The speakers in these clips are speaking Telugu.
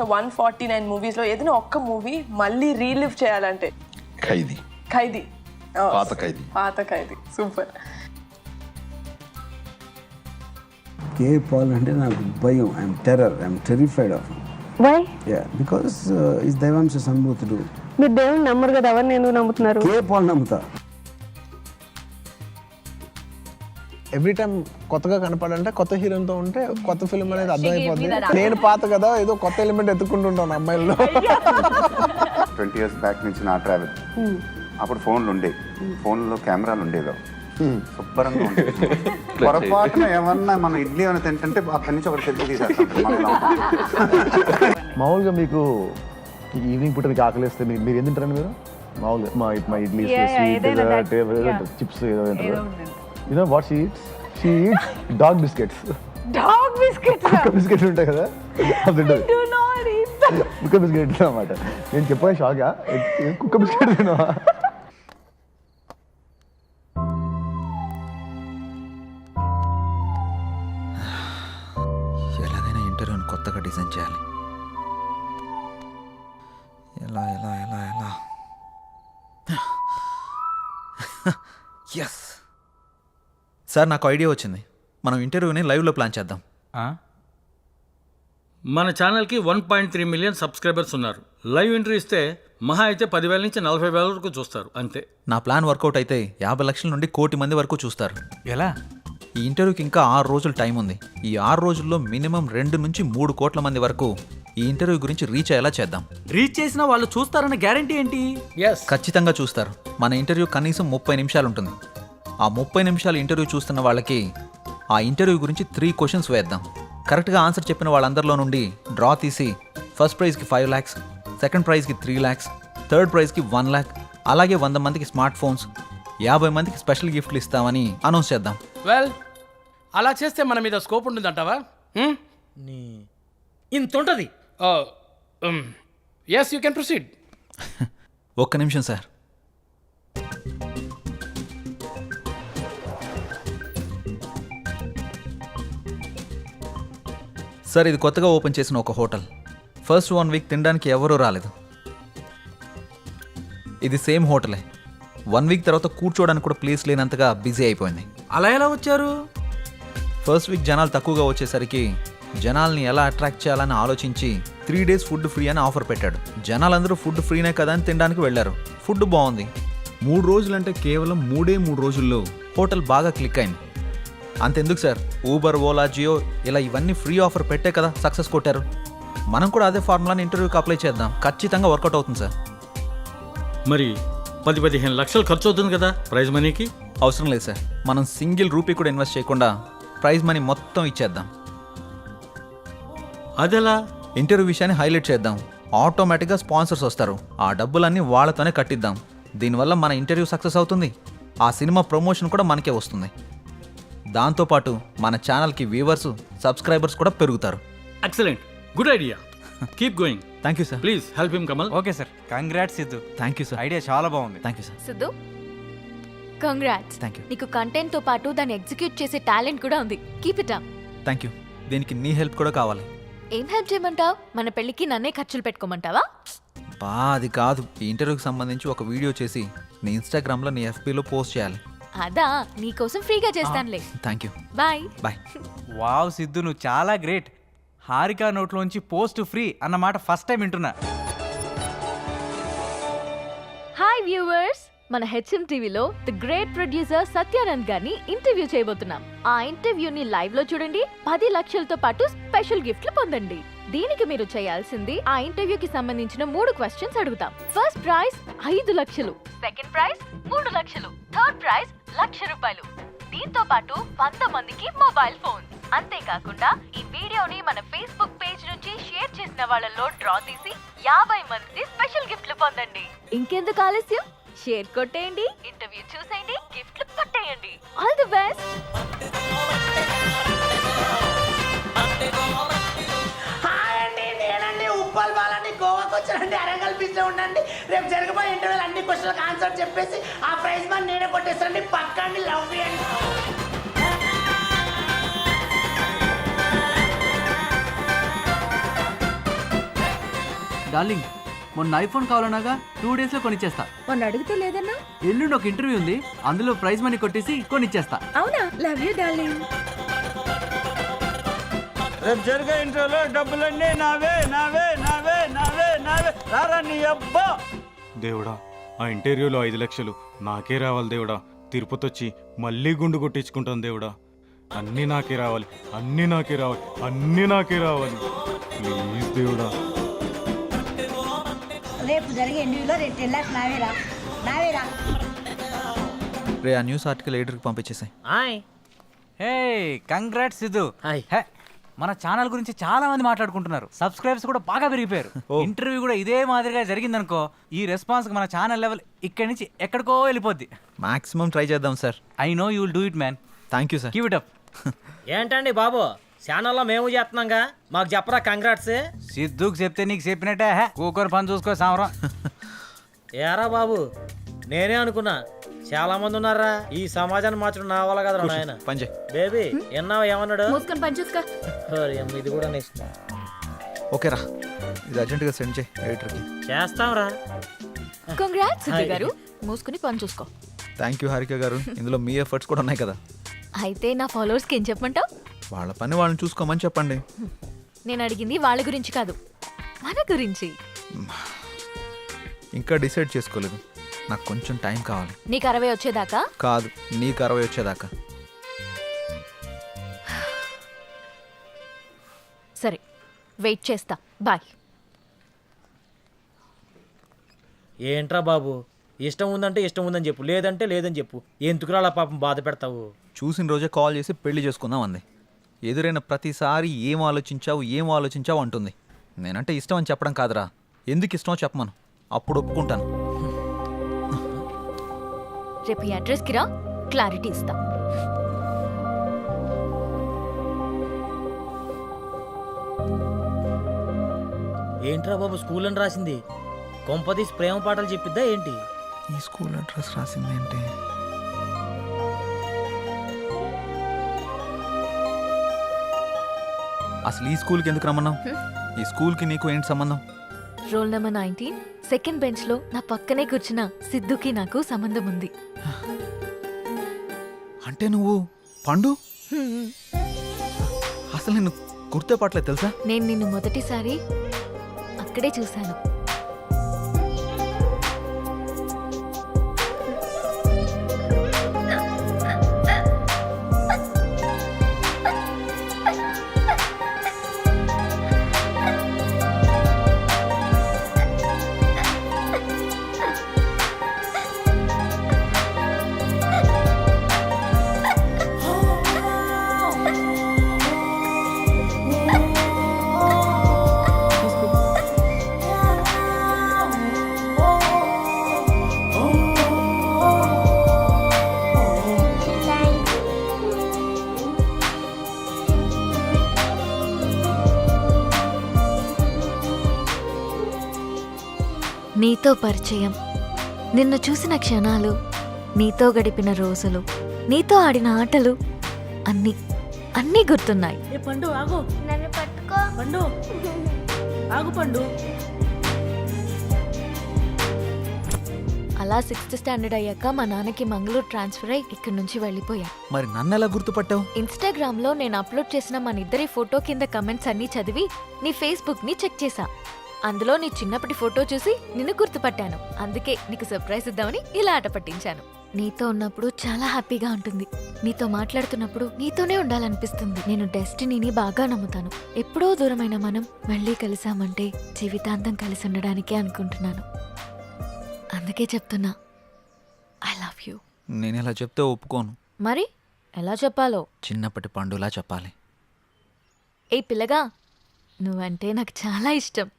వన్ ఫార్టీ నైన్ మూవీస్లో ఏదైనా ఒక్క మూవీ మళ్ళీ రీలివ్ చేయాలంటే. ఖైదీ. ఖైదీ. పాత ఖైదీ. పాత ఖైదీ. సూపర్. కే పాల్ అంటే నాకు భయం. I'm terror I'm terrified of why ya because is దైవాంశ సంభూతుడు మీరు దేవుని నమ్మరు కదా ఎవరిని ఎందుకు నమ్ముతున్నారు? కే పాల్ నమ్ముతా. ఎవ్రీ టైం కొత్తగా కనపడంటే కొత్త హీరోతో ఉంటే కొత్త ఫిల్మ్ అనేది అర్థమైపోతుంది నేను పాత కదా ఏదో కొత్త ఎలిమెంట్ ఎత్తుకుంటుంటాను అమ్మాయిల్లో. ట్వంటీ ఇయర్స్ బ్యాక్ నుంచి నా ట్రావెల్ అప్పుడు ఫోన్లు ఉండేవి ఫోన్లో కెమెరాలు ఉండేవి. శుభ్రంగా ఉండేది పొరపాటున ఏమన్నా మనం ఇడ్లీ అని తింటుంటే అక్కడి నుంచి ఒకటి సెల్ఫీ తీసేస్తాం. మామూలుగా మీకు ఈవినింగ్ పూట మీకు ఆకలిస్తే మీరు మీరు ఏం తింటారండి మీరు? మామూలుగా మా మా ఇడ్లీ స్వీట్ చిప్స్ ఏదో you know what she eats she eats dog biscuits dog biscuit కుక్క బిస్కెట్ ఉంటాయి కదా? అది తింటది. కుక్క బిస్కెట్ అన్నమాట. నేను చెప్పాను షాగా కుక్క బిస్కెట్ తినవా ఎలాగైనా ఇంటర్వ్యూని కొత్తగా డిజైన్ చేయాలి. ఎలా ఎలా ఎలా ఎలా? ఎస్ సార్ నాకు ఐడియా వచ్చింది. మనం ఇంటర్వ్యూని లైవ్లో ప్లాన్ చేద్దాం. మన ఛానల్కి one point three million subscribers ఉన్నారు. లైవ్ ఎంట్రీ ఇస్తే మహా అయితే పదివేల నుంచి నలభై వేల వరకు చూస్తారు అంతే. నా ప్లాన్ వర్కౌట్ అయితే యాభై లక్షల నుండి కోటి మంది వరకు చూస్తారు. ఎలా? ఈ ఇంటర్వ్యూకి ఇంకా ఆరు రోజులు టైం ఉంది. ఈ ఆరు రోజుల్లో మినిమం రెండు నుంచి మూడు కోట్ల మంది వరకు ఈ ఇంటర్వ్యూ గురించి రీచ్ అయ్యేలా చేద్దాం. రీచ్ చేసినా వాళ్ళు చూస్తారన్న గ్యారంటీ ఏంటి? ఖచ్చితంగా చూస్తారు. మన ఇంటర్వ్యూ కనీసం ముప్పై నిమిషాలు ఉంటుంది. ఆ ముప్పై నిమిషాలు ఇంటర్వ్యూ చూస్తున్న వాళ్ళకి ఆ ఇంటర్వ్యూ గురించి త్రీ క్వశ్చన్స్ వేద్దాం. కరెక్ట్గా ఆన్సర్ చెప్పిన వాళ్ళందరిలో నుండి డ్రా తీసి ఫస్ట్ ప్రైజ్కి ఫైవ్ ల్యాక్స్ సెకండ్ ప్రైజ్కి త్రీ ల్యాక్స్ థర్డ్ ప్రైజ్కి వన్ ల్యాక్ అలాగే వంద మందికి స్మార్ట్ ఫోన్స్ యాభై మందికి స్పెషల్ గిఫ్ట్లు ఇస్తామని అనౌన్స్ చేద్దాం. వెల్ అలా చేస్తే మన మీద స్కోప్ ఉంటుందంటావా? ఇంత ఉంటది. ఎస్ యూ కెన్ ప్రొసీడ్ ఒక్క నిమిషం సార్ సార్ ఇది కొత్తగా ఓపెన్ చేసిన ఒక హోటల్. ఫస్ట్ వన్ వీక్ తినడానికి ఎవరూ రాలేదు. ఇది సేమ్ హోటలే. వన్ వీక్ తర్వాత కూర్చోవడానికి కూడా ప్లేస్ లేనంతగా బిజీ అయిపోయింది. అలా ఎలా వచ్చారు? ఫస్ట్ వీక్ జనాలు తక్కువగా వచ్చేసరికి జనాల్ని ఎలా అట్రాక్ట్ చేయాలని ఆలోచించి త్రీ డేస్ ఫుడ్ ఫ్రీ అని ఆఫర్ పెట్టాడు. జనాలందరూ ఫుడ్ ఫ్రీనే కదా అని తినడానికి వెళ్ళారు. ఫుడ్ బాగుంది. మూడు రోజులంటే కేవలం మూడే మూడు రోజుల్లో హోటల్ బాగా క్లిక్ అయింది. అంతెందుకు సార్? ఊబర్ ఓలా జియో ఇలా ఇవన్నీ ఫ్రీ ఆఫర్ పెట్టే కదా సక్సెస్ కొట్టారు. మనం కూడా అదే ఫార్ములాని ఇంటర్వ్యూకి అప్లై చేద్దాం. ఖచ్చితంగా వర్కౌట్ అవుతుంది సార్. మరి పది పదిహేను లక్షలు ఖర్చు అవుతుంది కదా ప్రైజ్ మనీకి? అవసరం లేదు సార్. మనం సింగిల్ రూపీ కూడా ఇన్వెస్ట్ చేయకుండా ప్రైజ్ మనీ మొత్తం ఇచ్చేద్దాం. అదెలా? ఇంటర్వ్యూ విషయాన్ని హైలైట్ చేద్దాం. ఆటోమేటిక్గా స్పాన్సర్స్ వస్తారు. ఆ డబ్బులన్నీ వాళ్ళతోనే కట్టిద్దాం. దీనివల్ల మన ఇంటర్వ్యూ సక్సెస్ అవుతుంది. ఆ సినిమా ప్రమోషన్ కూడా మనకే వస్తుంది. దాంతోపాటు మన ఛానల్కి వ్యూవర్స్ సబ్స్క్రైబర్స్ కూడా పెరుగుతారు. Excellent good idea keep going thank you sir please help him Kamal okay sir congrats Siddhu thank you sir idea చాలా బాగుంది. Thank you sir Siddhu congrats thank you నీకు కంటెంట్తో పాటు దాన్ని ఎగ్జిక్యూట్ చేసే టాలెంట్ కూడా ఉంది. Keep it up thank you దీనికి నీ హెల్ప్ కూడా కావాలి. ఏం హెల్ప్ చేయమంటావు? మన పెళ్ళికి నన్నే ఖర్చులు పెట్టుకోమంటావా? బా అది కాదు. ఈ ఇంటర్వ్యూకి సంబంధించి ఒక వీడియో చేసి నీ ఇన్స్టాగ్రామ్లో నీ ఎఫ్బీలో పోస్ట్ చేయాలి. అదా నీకోసం ఫ్రీగా చేస్తానులే. Thank you bye bye wow Siddhu నువ్వు చాలా గ్రేట్. హారిక నోట్లోంచి పోస్ట్ ఫ్రీ అన్నమాట ఫస్ట్ టైం వింటున్నా. హాయ్ వ్యూవర్స్ మన హెచ్ఎం టీవీలో ది గ్రేట్ ప్రొడ్యూసర్ సత్యానంద్ గారిని ఇంటర్వ్యూ చేయబోతున్నాం. ఆ ఇంటర్వ్యూని లైవ్లో చూడండి. పది లక్షలతో పాటు స్పెషల్ గిఫ్ట్లు పొందండి. దీనికి మీరు చేయాల్సింది ఆ ఇంటర్వ్యూకి సంబంధించిన మూడు క్వశ్చన్స్ అడుగుతాం ఫస్ట్ ప్రైజ్ ఐదు లక్షలు సెకండ్ ప్రైజ్ మూడు లక్షలు థర్డ్ ప్రైజ్ లక్ష రూపాయలు దీంతో పాటు వంద మందికి మొబైల్ ఫోన్ అంతేకాకుండా ఈ వీడియోని మన ఫేస్బుక్ పేజ్ నుంచి షేర్ చేసిన వాళ్ళలో డ్రా తీసి యాభై మంది స్పెషల్ గిఫ్ట్లు పొందండి ఇంకెందుకు ఆలస్యం షేర్ కొట్టేయండి ఇంటర్వ్యూ చూసేయండి గిఫ్ట్లు కొట్టేయండి ఆల్ ది బెస్ట్ ఉప్పల్ బాలండి గోవాకి వచ్చానండి అరంగల్ బీచ్లో ఉండండి. రేపు జరగబోయే ఇంటర్వ్యూలు అన్ని క్వశ్చన్లకు ఆన్సర్ చెప్పేసి ఆ ప్రైజ్ మనీ నేనే కొట్టేస్తానండి. పక్కండి లవ్ చేయండి డార్లింగ్ మొన్న ఐఫోన్ కావాలన్నాగా టూ డేస్లో కొనిచ్చేస్తా. మొన్న అడిగితే లేదన్నా? ఎల్లుండి ఒక ఇంటర్వ్యూ ఉంది అందులో ప్రైజ్ మనీ కొట్టేసి కొనిచ్చేస్తా. అవునా? లవ్ యూ డార్లింగ్ రేపు జరిగే ఇంటర్వ్యూలో డబ్బులన్నీ నావే నావే రారా నీ అబ్బా. దేవుడా ఆ ఇంటర్వ్యూలో ఐదు లక్షలు నాకే రావాలి దేవుడా. తిరుపతి వచ్చి మళ్ళీ గుండు కొట్టించుకుంటాను దేవుడా. అన్నీ నాకే రావాలి అన్నీ నాకే రావాలి అన్నీ నాకే రావాలి. ప్లీజ్ దేవుడా. రేపు జరిగే ఇంటర్వ్యూలో రేపు టెన్ లాక్స్ నావేరా నావేరా రే. ఆ న్యూస్ ఆర్టికల్ ఎడిటర్కి పంపించేసాయి. Hey congrats Siddhu. హే. మన ఛానల్ గురించి చాలా మంది మాట్లాడుకుంటున్నారు. సబ్స్క్రైబర్స్ కూడా బాగా పెరిగిపోయారు. ఇంటర్వ్యూ కూడా ఇదే మాదిరిగా జరిగిందనుకో ఈ రెస్పాన్స్ మన ఛానల్ లెవెల్ ఇక్కడి నుంచి ఎక్కడికో వెళ్ళిపోద్ది. మాక్సిమం ట్రై చేద్దాం sir I know you will do it man thank you sir it up ఏంటండి బాబు? ఛానల్లో మేము చేస్తున్నాంగా. మాకు చెప్పరా కంగ్రాట్స్ సిద్ధుకు చెప్తే నీకు చెప్పినట్టే హే కూకొని పని చూసుకో సామరం ఏరా బాబు? నేనే అనుకున్నా. చాలా మంది ఉన్నారా? ఈ సమాజాన్ని మార్చడం నా వల్ల కదరా నాయన. పని చేయి. బేబీ ఎన్నావు ఏమన్నాడు? మూసుకొని పని చూసుకో. ఓరి అమ్మ, ఇది కూడా నెక్స్ట్ ఓకే రా ఇది అర్జెంటుగా సెండ్ చేయి ఎడిటర్కి. చేస్తాంరా. కంగ్రాట్స్ సిద్ధు గారు. మూసుకుని పని చూసుకో. థ్యాంక్ యూ హారిక గారు. ఇందులో మీ ఎఫర్ట్స్ కూడా ఉన్నాయి కదా. అయితే నా ఫాలోవర్స్కి ఏం చెప్పమంటావు? వాళ్ళ పని వాళ్ళని చూసుకోమని చెప్పండి. నేను అడిగింది వాళ్ళ గురించి కాదు మన గురించి. ఇంకా డిసైడ్ చేసుకోలేదు. నాకు కొంచెం టైం కావాలి. నీకు అరవై వచ్చేదాకా? కాదు నీకు అరవై వచ్చేదాకా. సరే వెయిట్ చేస్తా. బాయ్. ఏంట్రా బాబు? ఇష్టం ఉందంటే ఇష్టం ఉందని చెప్పు లేదంటే లేదని చెప్పు. ఎందుకురా అలా పాపం బాధ పెడతావు? చూసిన రోజే కాల్ చేసి పెళ్ళి చేసుకుందాం అంది. ఎదురైన ప్రతిసారి ఏం ఆలోచించావు ఏం ఆలోచించావు అంటుంది. నేనంటే ఇష్టం అని చెప్పడం కాదురా. ఎందుకు ఇష్టమో చెప్పమను. అప్పుడు ఒప్పుకుంటాను. రేపు ఈ అడ్రస్కి రా క్లారిటీ ఇస్తా. ఏంట్రా బాబు స్కూల్ అని రాసింది? కొంపదీసి ప్రేమ పాటలు చెప్పిద్దా ఏంటి? ఈ స్కూల్ అడ్రస్ రాసిందేంటి అసలు ఈ స్కూల్కి ఎందుకు రమ్మన్నావు? ఈ స్కూల్కి నీకు ఏంటి సంబంధం? రోల్ నెంబర్ నైన్టీన్ సెకండ్ బెంచ్లో నా పక్కనే కూర్చున్న సిద్ధుకి నాకు సంబంధం ఉంది. అంటే నువ్వు పండు? అసలు నేను గుర్తుపట్టలేదు తెలుసా? నేను నిన్ను మొదటిసారి అక్కడే చూశాను. నీతో పరిచయం. నిన్ను చూసిన క్షణాలు నీతో గడిపిన రోజులు నీతో ఆడిన ఆటలు అన్నీ అన్నీ గుర్తున్నాయి. ఏ పండు ఆగు. నన్ను పట్టుకో. పండు. ఆగు పండు. అలా సిక్స్త్ స్టాండర్డ్ అయ్యాక మా నాన్నకి మంగళూరు ట్రాన్స్ఫర్ అయ్యి ఇక్కడి నుంచి వెళ్ళిపోయా. మరి నన్ను ఎలా గుర్తుపట్టావు? ఇన్స్టాగ్రామ్లో నేను అప్లోడ్ చేసిన మన ఇద్దరి ఫోటో కింద కమెంట్స్ అన్ని చదివి నీ ఫేస్బుక్ని చెక్ చేశా. అందులో నీ చిన్నప్పటి ఫోటో చూసి నిన్ను గుర్తుపట్టాను. అందుకే నీకు సర్ప్రైజ్ ఇద్దామని ఇలా ఆట పట్టించాను. నీతో ఉన్నప్పుడు చాలా హ్యాపీగా ఉంటుంది. నీతో మాట్లాడుతున్నప్పుడు నీతోనే ఉండాలనిపిస్తుంది. నేను డెస్టినీని బాగా నమ్ముతాను. ఎప్పుడో దూరమైన మనం మళ్ళీ కలిసామంటే జీవితాంతం కలిసి ఉండడానికే అనుకుంటున్నాను. అందుకే చెప్తున్నా ఐ లవ్ యూ నేను ఇలా చెప్తే ఒప్పుకోను. మరి? ఎలా చెప్పాలో? చిన్నప్పటి పండులా చెప్పాలి. ఏ పిల్లగా నువ్వంటే నాకు చాలా ఇష్టం.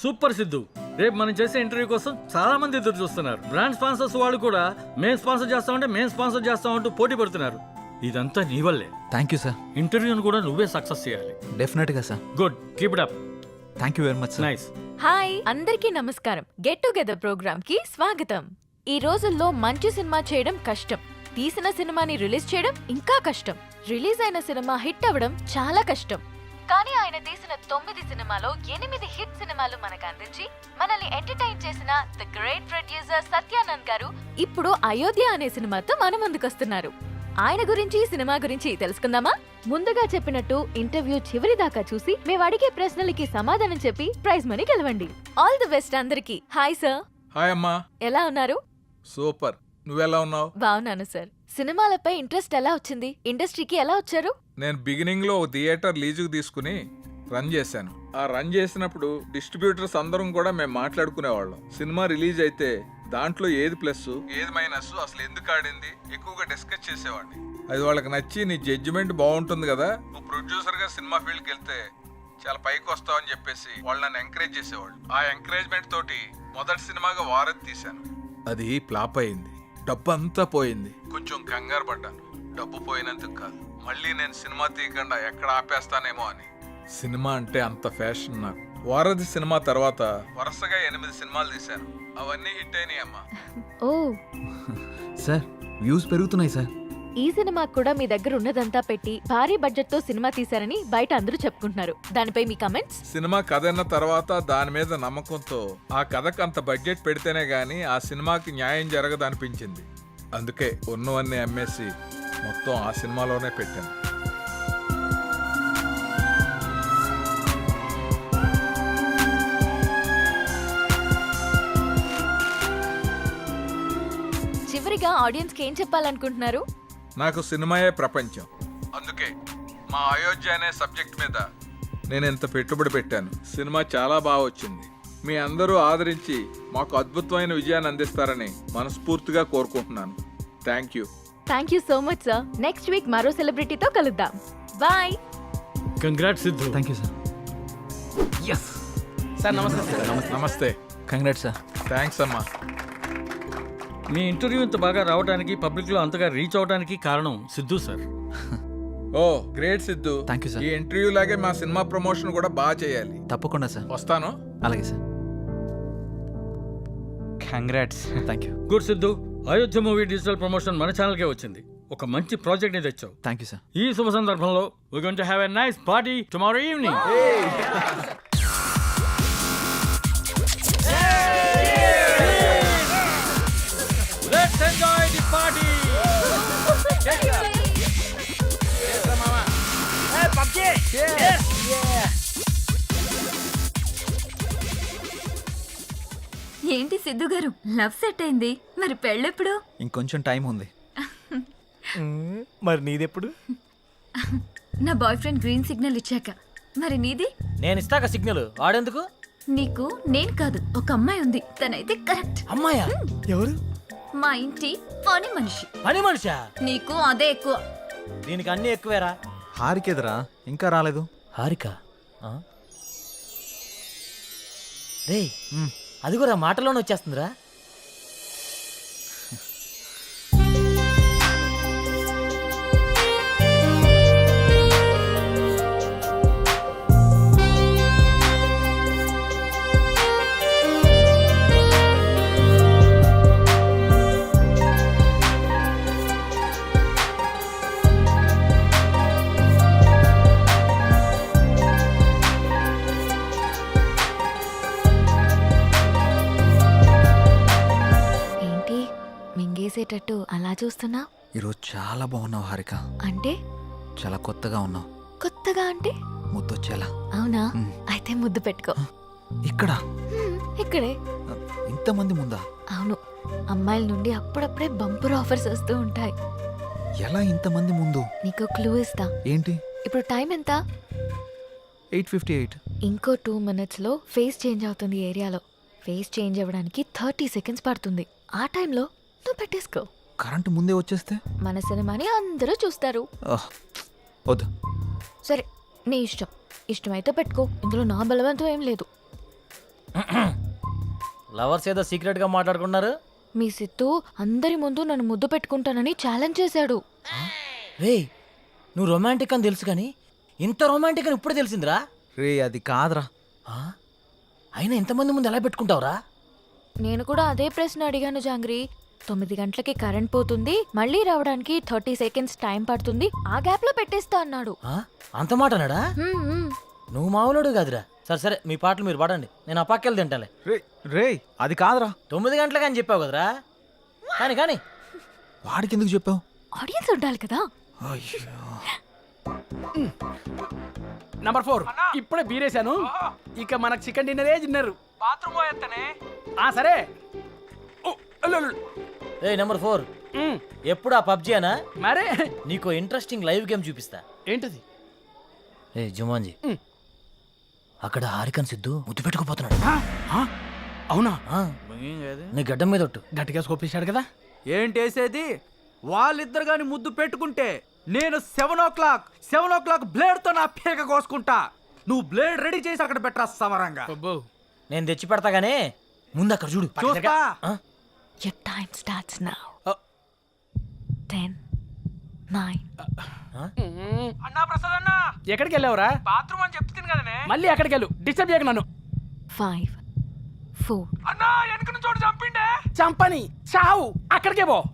సూపర్ సిద్ధు. రేపు మనం చేసే ఇంటర్వ్యూ కోసం చాలా మంది ఎదురు చూస్తున్నారు. బ్రాండ్ స్పాన్సర్స్ వాళ్ళు కూడా మేము స్పాన్సర్ చేస్తామంటే మేము స్పాన్సర్ చేస్తామంటూ పోటీ పడుతున్నారు. ఇదంతా నీ వల్లే. థ్యాంక్ యూ సార్ ఇంటర్వ్యూని కూడా నువ్వే సక్సెస్ చేయాలి. డెఫినెట్గా sir good keep it up thank you very much sir nice hi అందరికీ నమస్కారం. గెట్ టుగెదర్ ప్రోగ్రామ్కి స్వాగతం. ఈ రోజుల్లో మంచి సినిమా చేయడం కష్టం. తీసిన సినిమాని రిలీజ్ చేయడం ఇంకా కష్టం. రిలీజ్ అయిన సినిమా హిట్ అవ్వడం చాలా కష్టం. కానీ ఆయన తీసిన తొమ్మిది సినిమాలో ఎనిమిది హిట్ సినిమాలు మనకు అందించి మనల్ని ఎంటర్టైన్ చేసిన ద గ్రేట్ ప్రొడ్యూసర్ సత్యానంద్ గారు ఇప్పుడు అయోధ్య అనే సినిమాతో మన ముందుకొస్తున్నారు. ఆయన గురించి సినిమా గురించి తెలుసుకుందామా? ముందుగా చెప్పినట్టు ఇంటర్వ్యూ చివరి దాకా చూసి మేము అడిగే ప్రశ్నలకి సమాధానం చెప్పి ప్రైజ్ మనీ గెలవండి. ఆల్ ది బెస్ట్ అందరికి. హాయ్ సార్ హాయ్ అమ్మా. ఎలా ఉన్నారు? సూపర్. నువ్వెలా ఉన్నావు? బాగున్నాను సార్ సినిమాలపై ఇంట్రెస్ట్ ఎలా వచ్చింది? ఇండస్ట్రీకి ఎలా వచ్చారు? నేను బిగినింగ్లో థియేటర్ లీజుకు తీసుకుని రన్ చేశాను. ఆ రన్ చేసినప్పుడు డిస్ట్రిబ్యూటర్స్ అందరం కూడా మేము మాట్లాడుకునేవాళ్ళం. సినిమా రిలీజ్ అయితే దాంట్లో ఏది ప్లస్ ఏది మైనస్ అసలు ఎందుకు ఆడింది? ఎక్కువగా డిస్కస్ చేసేవాడిని. అది వాళ్ళకి నచ్చి నీ జడ్జిమెంట్ బాగుంటుంది కదా. నువ్వు ప్రొడ్యూసర్గా సినిమా ఫీల్డ్కి వెళ్తే చాలా పైకి వస్తావు అని చెప్పేసి వాళ్ళు నన్ను ఎంకరేజ్ చేసేవాళ్ళు. ఆ ఎంకరేజ్మెంట్ తోటి మొదటి సినిమాగా వారధి తీశాను. అది ఫ్లాప్ అయింది. డబ్బు అంతా పోయింది. కొంచెం కంగారు పడ్డాను. డబ్బు పోయినందుకు కాదు. మళ్ళీ నేను సినిమా తీయకుండా ఎక్కడ ఆపేస్తానేమో అని. సినిమా అంటే అంత ఫ్యాషన్ నాకు. వారధి సినిమా తర్వాత వరుసగా ఎనిమిది సినిమాలు తీశాను. అవన్నీ హిట్ అయినాయి అమ్మా. ఓ. సార్ వ్యూస్ పెరుగుతున్నాయి సార్. ఈ సినిమా కూడా మీ దగ్గర ఉన్నదంతా పెట్టి భారీ బడ్జెట్తో సినిమా తీశారని బయట అందరూ చెప్పుకుంటున్నారు. దానిపై మీ కమెంట్స్? సినిమా కథ అన్న తర్వాత దాని మీద నమ్మకంతో ఆ కథకు అంత బడ్జెట్ పెడితేనే గానీ ఆ సినిమాకి న్యాయం జరగదు అనిపించింది అందుకే ఉన్నవన్నీ అమ్మేసి మొత్తం ఆ సినిమాలోనే పెట్టాను. చివరిగా ఆడియన్స్కి ఏం చెప్పాలనుకుంటున్నారు? నాకు సినిమాయే ప్రపంచం. అందుకే మా అయోధ్య అనే సబ్జెక్ట్ మీద నేను ఇంత పెట్టుబడి పెట్టాను. సినిమా చాలా బాగా వచ్చింది. మీ అందరూ ఆదరించి మాకు అద్భుతమైన విజయాన్ని అందిస్తారని మనస్ఫూర్తిగా కోరుకుంటున్నాను. Thank you. Thank you so much sir. Next week మరో సెలబ్రిటీతో కలుద్దాం. Bye congrats Siddhu thank you sir sir నమస్తే నమస్తే. కంగ్రాట్స్ సార్ థ్యాంక్స్ అమ్మా. మీ ఇంటర్వ్యూ ఇంత బాగా రావడానికి పబ్లిక్లో అంతగా రీచ్ అవడానికి కారణం Siddhu sir. Oh great Siddhu. Thank you, sir. ఈ ఇంటర్వ్యూ లాగే మా సినిమా ప్రమోషన్ కూడా బాగా చేయాలి. తప్పకుండా సార్. వస్తాను. అలాగే sir. Congrats thank you good Siddhu Ayodhya movie digital promotion మన ఛానల్కే వచ్చింది. ఒక మంచి ప్రాజెక్ట్ని తెచ్చావు. థ్యాంక్ యూ సార్ ఈ శుభ సందర్భంలో we going to have a nice party tomorrow evening ఏంటి సిద్ధు గారు? లవ్ సెట్ అయింది. మరి పెళ్ళెప్పుడు? ఇంకొంచెం టైం ఉంది. మరి నీదెప్పుడు? నా బాయ్ ఫ్రెండ్ గ్రీన్ సిగ్నల్ ఇచ్చాక. మరి నీది? నేను ఇస్తాక సిగ్నల్. వాడేందుకు? నీకు నేను కాదు ఒక అమ్మాయి ఉంది. తనైతే కరెక్ట్. అమ్మాయా? ఎవరు? మా ఇంటి పని మనిషి. పని మనిషా? నీకు అదే ఎక్కువ. దీనికి అన్ని ఎక్కువేరా? హారికేదరా? ఇంకా రాలేదు. హారిక? రే అది కూడా మాటలోనే వచ్చేస్తుందిరా. చూస్తున్నా? ఈరోజు చాలా బాగున్నావు హారిక. అంటే? చాలా కొత్తగా ఉన్నావు. కొత్తగా అంటే? ముద్దొచ్చేలా. అవునా? మ్. అయితే ముద్దు పెట్టుకో. ఇక్కడ? ఇక్కడే. ఇంతమంది ముందా? అవును. అమ్మాయిల నుండి అప్పుడప్పుడే బంపర్ ఆఫర్స్ వస్తూ ఉంటాయి. ఎలా ఇంతమంది ముందు? నీకు క్లూ ఇస్తా. ఏంటి? ఇప్పుడు టైం ఎంత? Eight fifty eight. ఇంకో టూ మినిట్స్లో ఫేస్ చేంజ్ అవుతుంది ఏరియాలో. ఫేస్ చేంజ్ అవ్వడానికి థర్టీ సెకండ్స్ పడుతుంది. ఆ టైంలో నువ్వు పెట్టేసుకో. కరెంటు ముందే వచ్చేస్తే? మన సినిమాని అందరూ చూస్తారు. ఆహ్, వద్దు. సరే నీ ఇష్టం. ఇష్టమైతే పెట్టుకో. ఇందులో నా బలవంతం ఏం లేదు. లవర్స్ ఏదో సీక్రెట్గా మాట్లాడుకున్నారు? మీ సిత్తు అందరి ముందు నన్ను ముద్దు పెట్టుకుంటానని ఛాలెంజ్ చేశాడు. రే నువ్వు రొమాంటిక్ అని తెలుసు కానీ ఇంత రొమాంటిక్ అని ఇప్పుడు తెలిసిందిరా? రే అది కాదురా. ఆ? అయినా ఎంతమంది ముందు ఎలా పెట్టుకుంటావురా? నేను కూడా అదే ప్రశ్న అడిగాను జాంగ్రీ. తొమ్మిది గంటలకి కరెంట్ పోతుంది మళ్ళీ రావడానికి థర్టీ సెకండ్స్ టైం పడుతుంది ఆ గ్యాప్లో పెట్టేస్తా అన్నాడు. ఆ? అంత మాట అన్నాడా? హ్మ్, హ్మ్. నువ్వు మామూలుడు కాదురా. సరే సరే మీ పాటలు మీరు పాడండి. నేను ఆ పక్కెళ్ళి తింటాలే రే రే అది కాదురా. తొమ్మిది గంటలకు అని చెప్పావు కదరా? కానీ కానీ. వాడికి ఎందుకు చెప్పావు? ఆడియన్స్ ఉండాలి కదా. నంబర్ ఫోర్ ఇప్పుడే బీరేశాను. ఇక మనకు చికెన్ డిన్నరే తిన్నారు. బాత్రూమ్ పోయేస్తానే ఆ సరే. ఓ, అల్లు, అల్లు. ఏ నెంబర్ ఫోర్ ఎప్పుడు ఆ పబ్జీ అనా? మరే. నీకు ఇంట్రెస్టింగ్ లైవ్ గేమ్ చూపిస్తా. ఏంటది? ఏ జుమాన్జీ. అక్కడ హారికన్ సిద్ధు ముద్దు పెట్టుకుపోతున్నాడు. ఆ, ఆ, అవునా? నీ గడ్డం మీద ఒట్టు. గట్టిగా స్కోపేశాడు కదా. ఏంటేసేది వాళ్ళిద్దరు గాని ముద్దు పెట్టుకుంటే నేను seven o'clock seven o'clock బ్లేడ్తో నా పేక కోసుకుంటా. నువ్వు బ్లేడ్ రెడీ చేసి అక్కడ పెట్టరా సమరంగా అబ్బో. నేను తెచ్చి పెడతా గానీ ముందు అక్కడ చూడు. చూస్తా. Your time starts now. Ten, nine, అన్నా ప్రసాద్ అన్న! ఎక్కడికి వెళ్ళావురా? బాత్రూమ్ అని చెప్తుంది కదనే మళ్ళీ ఎక్కడికి వెళ్ళు. డిస్టర్బ్ చేయక నన్ను. Five, four, అన్నా వెనక నుంచి చోటు చంపిండే. చంపని. చావు. అక్కడికే పో.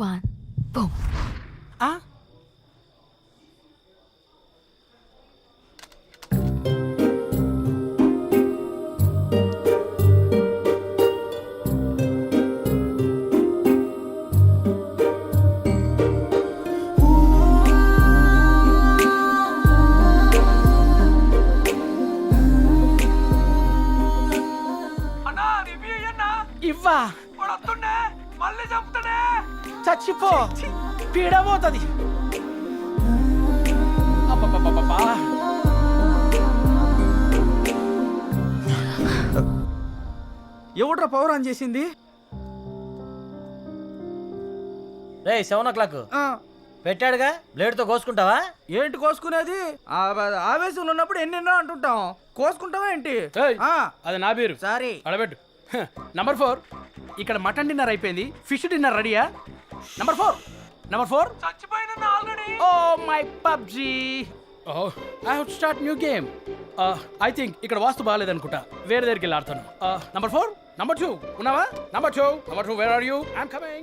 One, boom. ఆ? ఎవడ్రా పవర్ ఆన్ చేసింది? రే సెవెన్ ఓ క్లాక్ పెట్టాడుగా? బ్లేడ్తో కోసుకుంటావా? ఏంటి కోసుకునేది? ఆవేశంలో ఉన్నప్పుడు ఎన్నెన్నో అంటుంటాం. కోసుకుంటావా ఏంటి? ఏయ్, అది నా పేరు సారీ. అడబెట్టు నంబర్ ఫోర్ ఇక్కడ మటన్ డిన్నర్ అయిపోయింది. ఫిష్ డిన్నర్ రెడీయా నంబర్ ఫోర్ నంబర్ ఫోర్ చచ్చిపోయిన already oh my PUBG. Oh I have start new game I think ఇక్కడ వాస్తు బాగాలేదనుకుంటా. వేరే దగ్గరికి వెళ్ళి ఆడతాను. నంబర్ ఫోర్ నంబర్ టూ ఉన్నావా number two number two where are you I'm coming